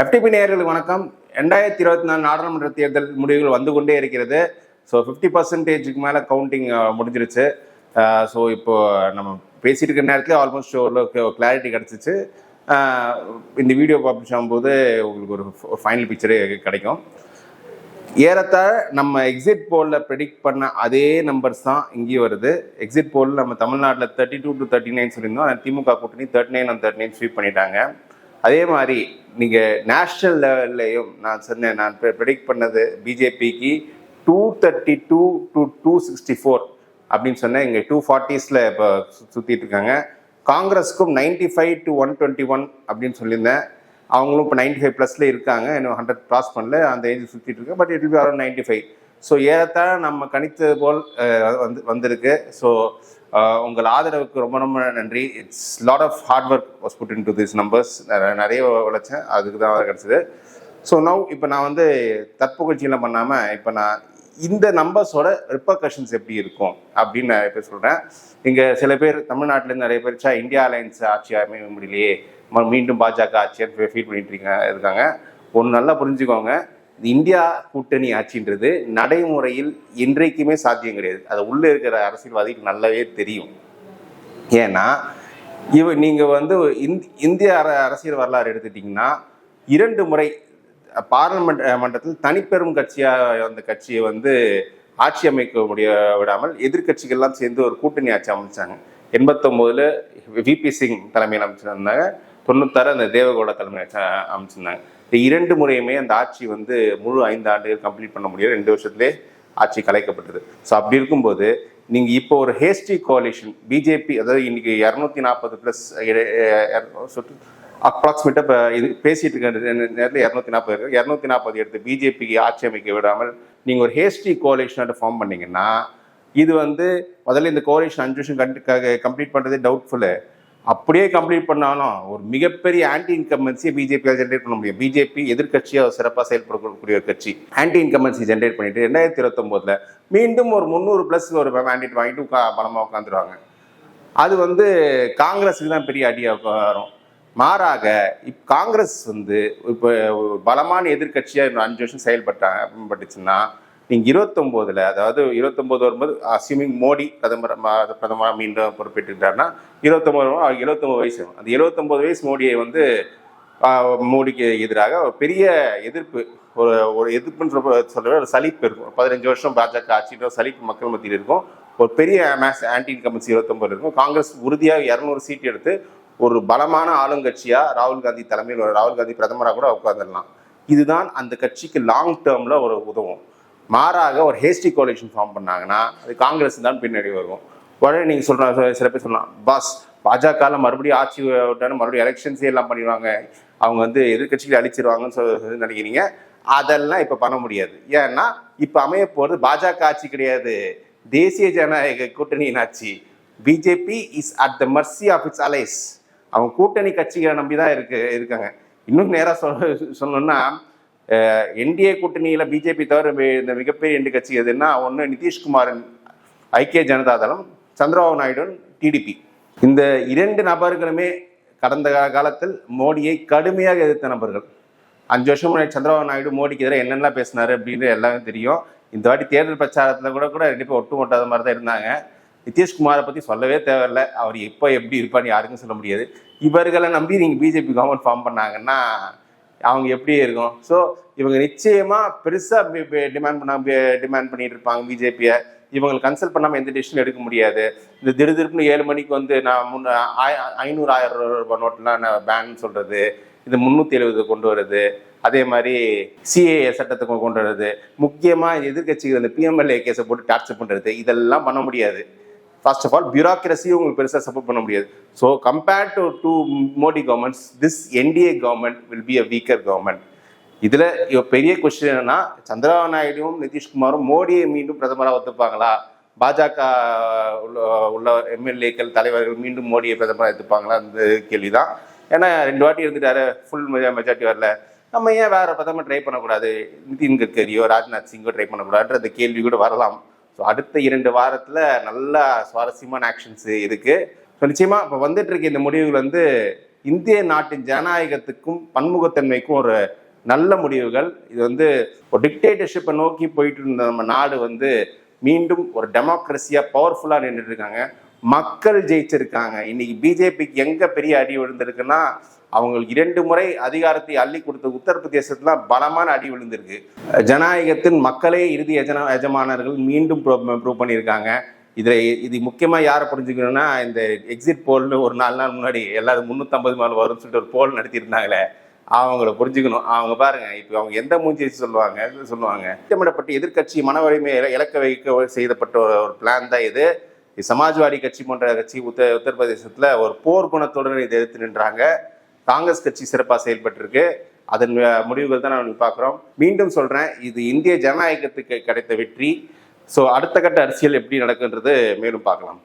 FTP நேயர்களுக்கு வணக்கம். ரெண்டாயிரத்தி இருபத்தி நாலு நாடாளுமன்ற தேர்தல் முடிவுகள் வந்து கொண்டே இருக்கிறது. ஸோ ஃபிஃப்டி பர்சன்டேஜுக்கு மேலே கவுண்டிங் முடிஞ்சிருச்சு. ஸோ இப்போ நம்ம பேசிட்டு இருக்கிற நேரத்தில் ஆல்மோஸ்ட் ஓரளவுக்கு கிளாரிட்டி கிடச்சிச்சு. இந்த வீடியோ பப்ளிஷ் ஆகும்போது உங்களுக்கு ஒரு ஃபைனல் பிக்சரே கிடைக்கும். ஏறத்தாழ நம்ம எக்ஸிட் போலில் ப்ரெடிக்ட் பண்ண அதே நம்பர்ஸ் தான் இங்கேயும் வருது. எக்ஸிட் போல் நம்ம தமிழ்நாட்டில் thirty two to thirty nine சொல்லியிருந்தோம். ஆனால் திமுக கூட்டணி thirty nine and thirty nine sweep பண்ணிட்டாங்க. அதே மாதிரி நீங்கள் நேஷ்னல் லெவல்லையும் நான் சொன்னேன் நான் ப்ரெடிக்ட் பண்ணது பிஜேபிக்கு two thirty two to two sixty four அப்படின்னு சொன்னேன். இங்கே டூ ஃபார்ட்டிஸில் இப்போ சுற்றிட்டு இருக்காங்க காங்கிரஸுக்கும் ninety five to one twenty one அப்படின்னு சொல்லியிருந்தேன். அவங்களும் இப்போ நைன்டி ஃபைவ் ப்ளஸில் இருக்காங்க. இன்னும் ஹண்ட்ரட் கிராஸ் பண்ணல. அந்த ஏஜ் சுற்றிட்டு இருக்கு but it will be around ninety five so ஏறத்தாழ நம்ம கணித்தது போல் வந்து வந்திருக்கு. ஸோ உங்கள் ஆதரவுக்கு ரொம்ப ரொம்ப நன்றி. It's lot of hard work was put in to this numbers நிறைய உழைச்சேன். அதுக்கு தான் கிடச்சிது. ஸோ நோ இப்போ நான் வந்து தற்புகழ்ச்சியெல்லாம் பண்ணாமல் இப்போ நான் இந்த நம்பர்ஸோட ரிப்பர்கஷன்ஸ் எப்படி இருக்கும் அப்படின்னு நிறைய பேர் சொல்கிறேன் இங்கே சில பேர் தமிழ்நாட்டிலேருந்து நிறைய பேர் சா இந்தியா அலையன்ஸ் ஆட்சி அமைய முடியலையே. ம- மீண்டும் பாஜக ஆட்சியாக ஃபீல் பண்ணிட்டு இருக்காங்க ஒன்று நல்லா புரிஞ்சுக்கோங்க. இந்தியா கூட்டணி ஆட்சின்றது நடைமுறையில் என்றைக்குமே சாத்தியம் கிடையாது. அது உள்ளே இருக்கிற அரசியல்வாதிக்கு நல்லாவே தெரியும். ஏன்னா இவ நீங்கள் வந்து இந்திய அர அரசியல் வரலாறு எடுத்துட்டிங்கன்னா இரண்டு முறை பார்லமெண்ட் மன்றத்தில் தனிப்பெரும் கட்சியாக அந்த கட்சியை வந்து ஆட்சி அமைக்க முடிய விடாமல் எதிர்க்கட்சிகள்லாம் சேர்ந்து ஒரு கூட்டணி ஆட்சி அமைச்சாங்க. எண்பத்தொம்போதில் விபி சிங் தலைமையில் அமைச்சிருந்தாங்க. தொண்ணூத்தாறு அந்த தேவகோட தலைமை ஆட்சி அமைச்சிருந்தாங்க. இந்த இரண்டு முறையுமே அந்த ஆட்சி வந்து முழு ஐந்து ஆண்டுகள் கம்ப்ளீட் பண்ண முடியாது ரெண்டு வருஷத்துலேயே ஆட்சி கலைக்கப்பட்டது. ஸோ அப்படி இருக்கும்போது நீங்கள் இப்போ ஒரு ஹேஸ்டி கோலிஷன் பிஜேபி அதாவது இன்னைக்கு இரநூத்தி நாற்பது ப்ளஸ் அப்ராக்சிமேட்டாக இப்போ இது பேசிட்டு இருக்க நேரத்தில் இரநூத்தி நாற்பது இருக்கு இரநூத்தி நாற்பது எடுத்து பிஜேபிக்கு ஆட்சி அமைக்க விடாமல் நீங்கள் ஒரு ஹேஸ்டி கோalition ஃபார்ம் பண்ணீங்கன்னா இது வந்து முதல்ல இந்த கோalition அஞ்சு வருஷம் கம்ப்ளீட் பண்ணுறதே டவுட்ஃபுல்லு அப்படியே கம்ப்ளீட் பண்ணாலும் ஒரு மிகப்பெரிய ஆன்டி இன்கம்பன்சியை பிஜேபியால் ஜென்ரேட் பண்ண முடியும். பிஜேபி எதிர்கட்சியாக சிறப்பாக செயல்படக்கூடிய ஒரு கட்சி. ஆன்டி இன்கம்பன்சி ஜென்ரேட் பண்ணிட்டு ரெண்டாயிரத்தி இருபத்தொம்போதில் மீண்டும் ஒரு முந்நூறு ப்ளஸ் ஒரு மேண்டேட் வாங்கிட்டு உட்கா பலமாக உட்காந்துருவாங்க அது வந்து காங்கிரஸுக்கு தான் பெரிய அடியாக வரும் மாறாக இப் காங்கிரஸ் வந்து இப்போ பலமான எதிர்க்கட்சியாக இன்னும் அஞ்சு வருஷம் செயல்பட்டாங்க பட்டுச்சுன்னா நீங்கள் இருபத்தொம்போதில் அதாவது இருபத்தொம்போது வரும்போது அஸ்யூமிங் மோடி பிரதமர் பிரதமர் பிரதமராக மீண்டும் பொறுப்பேற்றுக்கிட்டாருன்னா இருபத்தொம்போது வரும், எழுபத்தொம்போது வயசு. அந்த எழுபத்தொம்போது வயசு மோடியை வந்து மோடிக்கு எதிராக ஒரு பெரிய எதிர்ப்பு ஒரு ஒரு எதிர்ப்புன்னு சொல்ல சொல்ல ஒரு சலிப்பு இருக்கும். பதினஞ்சு வருஷம் பாஜக ஆட்சின்ற சலிப்பு மக்கள் மத்தியில் இருக்கும். ஒரு பெரிய மேஸ் ஆன்டி இன்கம்பன்சி இருபத்தொம்பது இருக்கும். காங்கிரஸ் உறுதியாக இரநூறு சீட் எடுத்து ஒரு பலமான ஆளுங்கட்சியாக ராகுல் காந்தி தலைமையில் ராகுல் காந்தி பிரதமராக கூட உட்காந்துடலாம் இதுதான் அந்த கட்சிக்கு லாங் டேர்மில் ஒரு உதவும். மாறாக ஒரு ஹேஸ்டி கோalition ஃபார்ம் பண்ணாங்கன்னா அது காங்கிரஸ் தான் பின்னாடி வரும். உடனே நீங்கள் சொல்கிறாங்க சில பேர் சொல்லலாம் பாஸ் பாஜகவில் மறுபடியும் ஆட்சி விட்டாலும் மறுபடியும் எலெக்ஷன்ஸே எல்லாம் பண்ணிடுவாங்க. அவங்க வந்து எதிர்கட்சிகளை அழிச்சிருவாங்கன்னு சொல்லி நினைக்கிறீங்க. அதெல்லாம் இப்போ பண்ண முடியாது. ஏன்னா இப்போ அமைய போகிறது பாஜக ஆட்சி கிடையாது. தேசிய ஜனநாயக கூட்டணியின் ஆட்சி. BJP is at the mercy of its allies அவங்க கூட்டணி கட்சிகளை நம்பி தான் இருக்கு இருக்காங்க. இன்னும் நேராக சொல்ல சொல்லணும்னா என்டிஏ கூட்டணியில் பிஜேபி தவிர இந்த மிகப்பெரிய ரெண்டு கட்சி எதுன்னா ஒன்று நிதிஷ்குமாரின் ஐக்கிய ஜனதா தளம் சந்திரபாபு நாயுடு டிடிபி இந்த இரண்டு நபர்களுமே கடந்த காலத்தில் மோடியை கடுமையாக எதிர்த்த நபர்கள். அஞ்சு வருஷம் முன்னாடி சந்திரபாபு நாயுடு மோடிக்கு எதிராக என்னென்ன பேசினார் அப்படின்னு எல்லாமே தெரியும். இந்த வாட்டி தேர்தல் பிரச்சாரத்தில் கூட கூட ரெண்டு பேரும் ஒட்டு ஒட்டாத மாதிரி தான் இருந்தாங்க. நிதிஷ்குமாரை பற்றி சொல்லவே தேவையில்ல. அவர் எப்போ எப்படி இருப்பான்னு யாருக்கும் சொல்ல முடியாது. இவர்களை நம்பி நீங்கள் பிஜேபி கவர்மெண்ட் ஃபார்ம் பண்ணாங்கன்னா அவங்க எப்படி இருக்கும் ஸோ இவங்க நிச்சயமாக பெருசாக டிமாண்ட் பண்ண டிமாண்ட் பண்ணிட்டு இருப்பாங்க பிஜேபியை இவங்களை கன்சல்ட் பண்ணாமல் எந்த டிசிஷன் எடுக்க முடியாது. இந்த திடுதிருப்புன்னு ஏழு மணிக்கு வந்து நான் முன்ன ஐநூறு ஆயிரம் ரூபாய் நோட்லாம் நான் பேன் சொல்கிறது இது முந்நூற்றி எழுபது கொண்டு வருது அதே மாதிரி சிஏஏ சட்டத்தை கொண்டு வர்றது. முக்கியமாக எதிர்கட்சிகள் இந்த பிஎம்எல்ஏ கேஸை போட்டு டார்ச்சர் பண்ணுறது இதெல்லாம் பண்ண முடியாது. ஃபர்ஸ்ட் ஆஃப் ஆல் பியூரோக்ரஸி உங்களுக்கு பெருசாக சப்போர்ட் பண்ண முடியாது. So compared to two Modi governments this NDA government will be a weaker government இதில் பெரிய கொஸ்டின் என்னன்னா சந்திரபாபு நாயுடுவும் நிதிஷ்குமாரும் மோடியை மீண்டும் பிரதமராக ஒத்துப்பாங்களா? பாஜக உள்ள உள்ள எம்எல்ஏக்கள் தலைவர்கள் மீண்டும் மோடியை பிரதமராக எடுத்துப்பாங்களா அந்த கேள்வி தான் ஏன்னா ரெண்டு வாட்டி இருந்துட்டாரு ஃபுல் மெஜாரிட்டி வரல. நம்ம ஏன் வேற பிரதமர் ட்ரை பண்ணக்கூடாது? நிதின் கட்கரியோ ராஜ்நாத் சிங்கோ ட்ரை பண்ணக்கூடாதுன்ற அந்த கேள்வி கூட வரலாம். ஸோ அடுத்த இரண்டு வாரத்தில் நல்ல சுவாரஸ்யமான ஆக்ஷன்ஸ் இருக்குது ஸோ நிச்சயமாக இப்போ வந்துட்டு இருக்க இந்த முடிவுகள் வந்து இந்திய நாட்டின் ஜனநாயகத்துக்கும் பன்முகத்தன்மைக்கும் ஒரு நல்ல முடிவுகள். இது வந்து ஒரு டிக்டேட்டர்ஷிப்பை நோக்கி போயிட்டு இருந்த நம்ம நாடு வந்து மீண்டும் ஒரு டெமோக்ரஸியாக பவர்ஃபுல்லாக நின்றுட்டு இருக்காங்க. மக்கள் ஜெயிச்சிருக்காங்க. இன்னைக்கு பிஜேபிக்கு எங்கே பெரிய அடி விழுந்திருக்குன்னா அவங்களுக்கு இரண்டு முறை அதிகாரத்தை அள்ளி கொடுத்த உத்தரப்பிரதேசத்தில் பலமான அடி விழுந்திருக்கு. ஜனநாயகத்தின் மக்களே இறுதி எஜன எஜமானர்கள் மீண்டும் ப்ரூவ் பண்ணியிருக்காங்க. இதில் இது முக்கியமாக யாரை புரிஞ்சுக்கணும்னா இந்த எக்ஸிட் போல்னு ஒரு நாலு நாள் முன்னாடி எல்லாரும் முந்நூற்றம்பது மேலே வரும்னு சொல்லிட்டு ஒரு போல் நடத்தியிருந்தாங்களே அவங்கள புரிஞ்சுக்கணும். அவங்க பாருங்க இப்போ அவங்க எந்த மூஞ்சி சொல்லுவாங்க சொல்லுவாங்க. திட்டமிடப்பட்ட எதிர்க்கட்சி மன வலிமையை இலக்க வைக்க செய்யப்பட்ட ஒரு பிளான் தான் இது. இது சமாஜ்வாடி கட்சி போன்ற கட்சி உத்த உத்தரப்பிரதேசத்தில் ஒரு போர் குணத்துடன் இதை எதிர்த்து நின்றாங்க. காங்கிரஸ் கட்சி சிறப்பாக செயல்பட்டிருக்கு. அதன் முடிவுகள் தான் நான் பார்க்குறோம். மீண்டும் சொல்கிறேன் இது இந்திய ஜனநாயகத்துக்கு கிடைத்த வெற்றி. ஸோ அடுத்த கட்ட அரசியல் எப்படி நடக்குன்றது மேலும் பார்க்கலாம்.